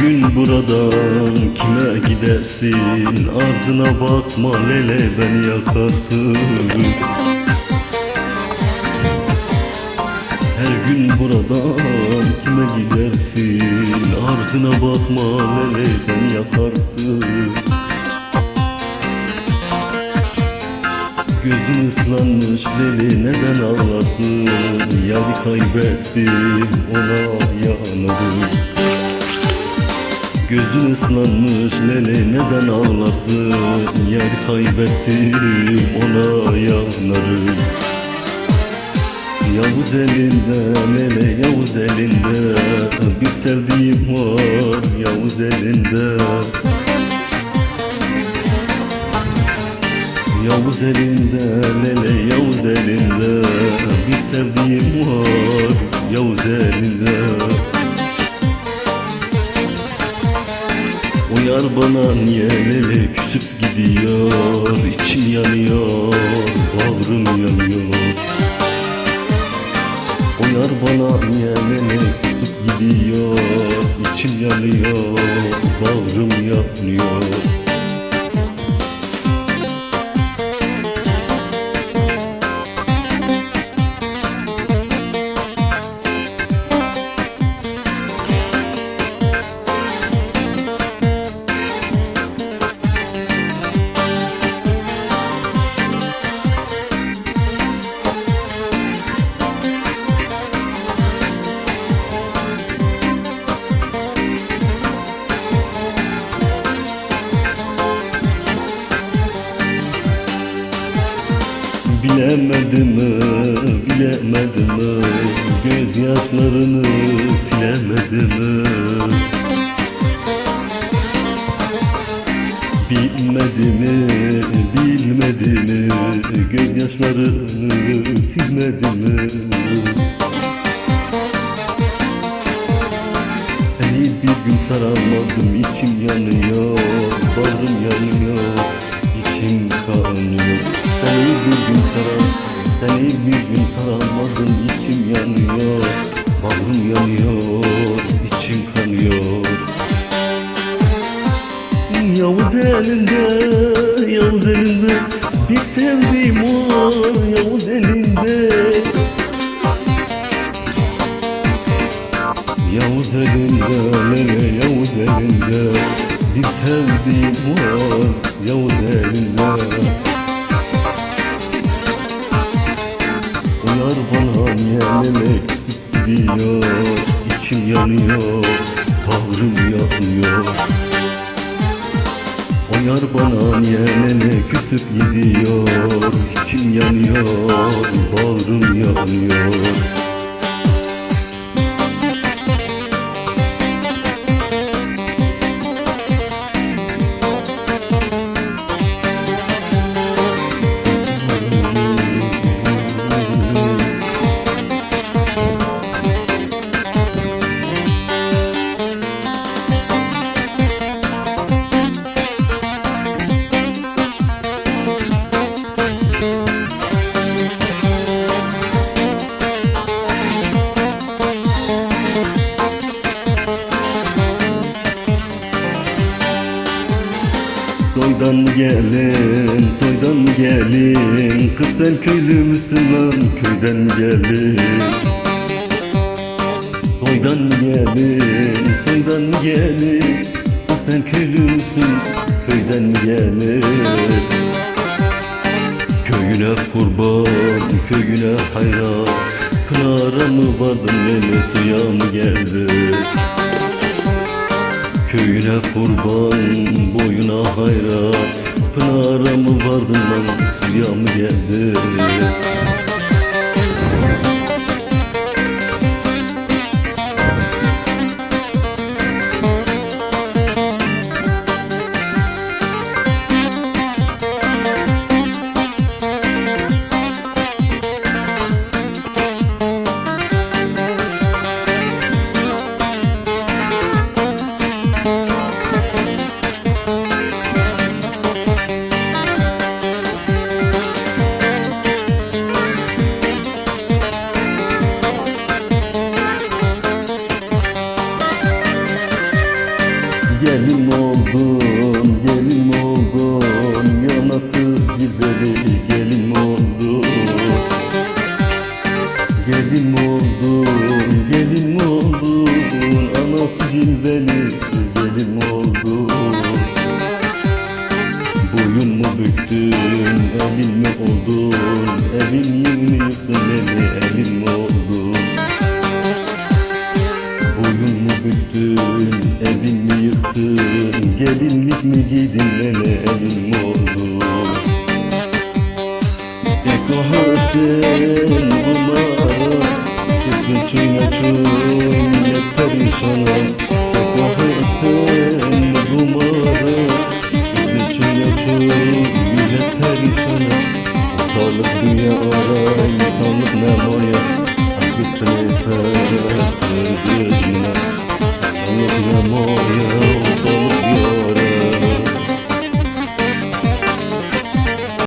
Her gün buradan kime gidersin? Ardına bakma lele beni yakarsın Her gün buradan kime gidersin? Ardına bakma lele beni yakarsın Gözün ıslanmış deli neden ağlasın Yari kaybettim ona yanarım Gözün ıslanmış lele neden ağlasın Yari kaybettim ona yanarım Yavuz elinde lele Yavuz elinde. Bir sevdiğim var Yavuz elinde. Yavuz elinde lele Yavuz elinde. Bir sevdiğim var Yavuz elinde yar bana niye lele küsüp gidiyor? İçim yanıyor Bağrım yanıyor. O yar bana niye lele küsüp gidiyor? İçim yanıyor Bağrım yanıyor Bilemedim mi, bilemedim mi? Gözyaşlarını silemedim mi? Bilmedi mi, bilmedi mi? Seni bir gün saramadım içim yanıyor Bağrım yanıyor içim kanıyor Seni bir gün saramadım içim yanıyor. Bağrım yanıyor içim kanıyor. Yavuz elinde Yavuz elinde Bir sevdiğim var Yavuz elinde. Yavuz elinde, lele Yavuz elinde? Bir sevdiğim var Yavuz elinde küsüp gidiyor İçim yanıyor, bağrım yanıyor. O yar bana niye lele küsüp gidiyor İçim yanıyor, bağrım yanıyor Soydan gelin, soydan gelin. Kız sen köylü müsün lan? Köyden gelin. Soydan gelin, soydan gelin. Kız sen köylü müsün? Köyden gelin. Köyüne kurban, köyüne hayran. Pınara mı vardın lele suya mı geldin Köyüne kurban, boyuna hayran Pınara mı vardın lan, suya mı geldin Büktün, evin mi yıktın Gelinlik mi giydin beni, elin mi oldun Eko hasen bunlara Kızın çuyna çuy yeter inşana Eko hasen bunlara Kızın çuyna çuy yeter inşana Sağlık dünya